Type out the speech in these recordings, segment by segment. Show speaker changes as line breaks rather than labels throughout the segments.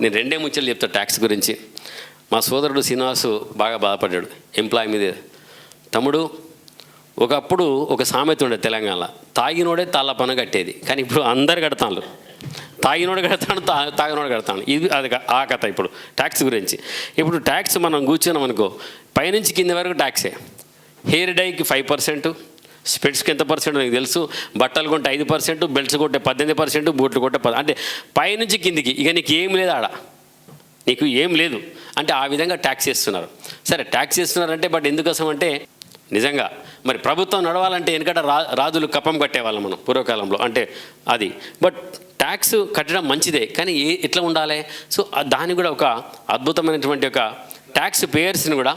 నేను రెండే ముచ్చలు చెప్తా ట్యాక్స్ గురించి. మా సోదరుడు శ్రీనివాసు బాగా బాధపడ్డాడు. ఎంప్లాయ్ మీద. తమ్ముడు ఒకప్పుడు ఒక సామెత ఉండే తెలంగాణలో తాగినోడే తాళ్ళ పన కట్టేది. కానీ ఇప్పుడు అందరు కడతాను తాగినోడు కడతాను తా తాగినోడు కడతాను ఇది అది ఆ కథ ఇప్పుడు ట్యాక్స్ గురించి. ఇప్పుడు ట్యాక్స్ మనం కూర్చున్నాం అనుకో పైనుంచి కింద వరకు ట్యాక్సే. హెయిర్ డైకి ఫైవ్ పర్సెంట్ స్పెట్స్కి ఎంత పర్సెంట్ నీకు తెలుసు. బట్టలు కొంటే ఐదు పర్సెంట్ బెల్ట్స్ కొంటే పద్దెనిమిది పర్సెంట్ బూట్లు కొంటే పది అంటే పైనుంచి కిందికి. ఇక నీకు ఏం లేదు ఆడ. నీకు ఏం లేదు. అంటే ఆ విధంగా ట్యాక్స్ చేస్తున్నారు. సరే ట్యాక్స్ చేస్తున్నారంటే బట్ ఎందుకోసం అంటే నిజంగా మరి ప్రభుత్వం నడవాలంటే ఎందుకంటే రా రాజులు కప్పం కట్టేవాళ్ళం మనం పూర్వకాలంలో. అంటే అది. బట్ ట్యాక్స్ కట్టడం మంచిదే. కానీ ఏ ఎట్లా ఉండాలి? సో దాని కూడా ఒక అద్భుతమైనటువంటి ఒక ట్యాక్స్ పేయర్స్ని కూడా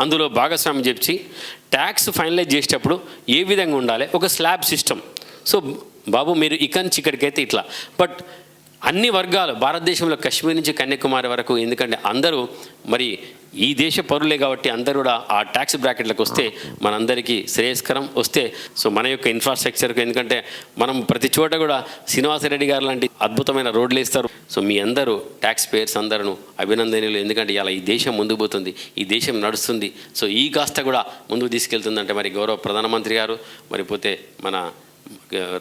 అందులో భాగస్వామ్యం చెప్పి ట్యాక్స్ ఫైనలైజ్ చేసేటప్పుడు ఏ విధంగా ఉండాలి? ఒక స్లాబ్ సిస్టమ్ సో బాబు మీరు ఇక్కడి నుంచి ఇక్కడికైతే ఇట్లా. బట్ అన్ని వర్గాలు భారతదేశంలో కశ్మీర్ నుంచి కన్యాకుమారి వరకు ఎందుకంటే అందరూ మరి ఈ దేశ పరులే కాబట్టి అందరూ కూడా ఆ ట్యాక్స్ బ్రాకెట్లకు వస్తే మనందరికీ శ్రేయస్కరం వస్తే సో మన యొక్క ఇన్ఫ్రాస్ట్రక్చర్కి ఎందుకంటే మనం ప్రతి చోట కూడా శ్రీనివాసరెడ్డి గారు లాంటి అద్భుతమైన రోడ్లు వేస్తారు. సో మీ అందరూ ట్యాక్స్ పేయర్స్ అందరూ అభినందనీయులు ఎందుకంటే ఇలా ఈ దేశం ముందుకు పోతుంది ఈ దేశం నడుస్తుంది. సో ఈ కాస్త కూడా ముందుకు తీసుకెళ్తుందంటే మరి గౌరవ ప్రధానమంత్రి గారు మరి పోతే మన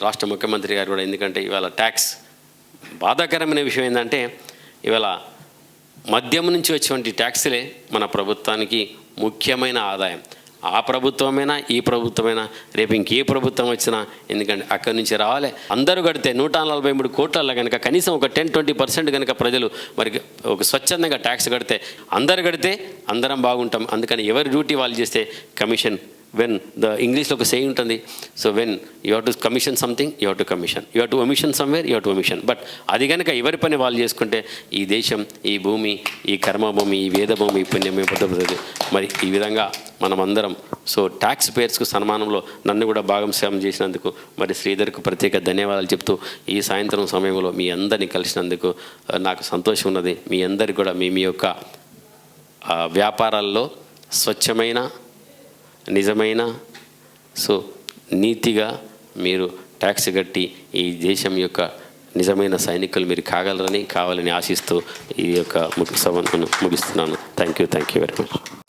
రాష్ట్ర ముఖ్యమంత్రి గారు కూడా ఎందుకంటే ఇవాళ ట్యాక్స్ బాధాకరమైన విషయం ఏంటంటే ఇవాళ మద్యం నుంచి వచ్చేటువంటి ట్యాక్సులే మన ప్రభుత్వానికి ముఖ్యమైన ఆదాయం. ఆ ప్రభుత్వమైనా ఈ ప్రభుత్వమైనా రేపు ఇంకే ప్రభుత్వం వచ్చినా ఎందుకంటే అక్కడి నుంచి రావాలి. అందరూ కడితే నూట నలభై మూడు కోట్లలో కనుక కనీసం ఒక టెన్ ట్వంటీ పర్సెంట్ కనుక ప్రజలు మరి ఒక స్వచ్ఛందంగా ట్యాక్స్ కడితే అందరు కడితే అందరం బాగుంటాం. అందుకని ఎవరి డ్యూటీ వాళ్ళు చేస్తే కమిషన్ వెన్ ద ఇంగ్లీష్లో ఒక సేయింగ్ ఉంటుంది. So when you have to commission something you have to commission you have to omission somewhere you have to omission but అది కనుక ఎవరి పని వాళ్ళు చేసుకుంటే ఈ దేశం ఈ భూమి ఈ కర్మభూమి ఈ వేదభూమి ఈ పుణ్యమే పొద్దుతుంది మరి ఈ విధంగా మనం అందరం సో ట్యాక్స్ పేర్స్కు సన్మానంలో నన్ను కూడా భాగస్వామ్యం చేసినందుకు మరి శ్రీధర్కు ప్రత్యేక ధన్యవాదాలు చెప్తూ ఈ సాయంత్రం సమయంలో మీ అందరినీ కలిసినందుకు నాకు సంతోషం ఉన్నది. మీ అందరికి కూడా మీ మీ యొక్క వ్యాపారాల్లో స్వచ్ఛమైన నిజమైన సో నీతిగా మీరు ట్యాక్స్ కట్టి ఈ దేశం యొక్క నిజమైన సైనికులు మీరు కాగలరని కావాలని ఆశిస్తూ ఈ యొక్క ముగి సభను ముగిస్తున్నాను. Thank you thank you very much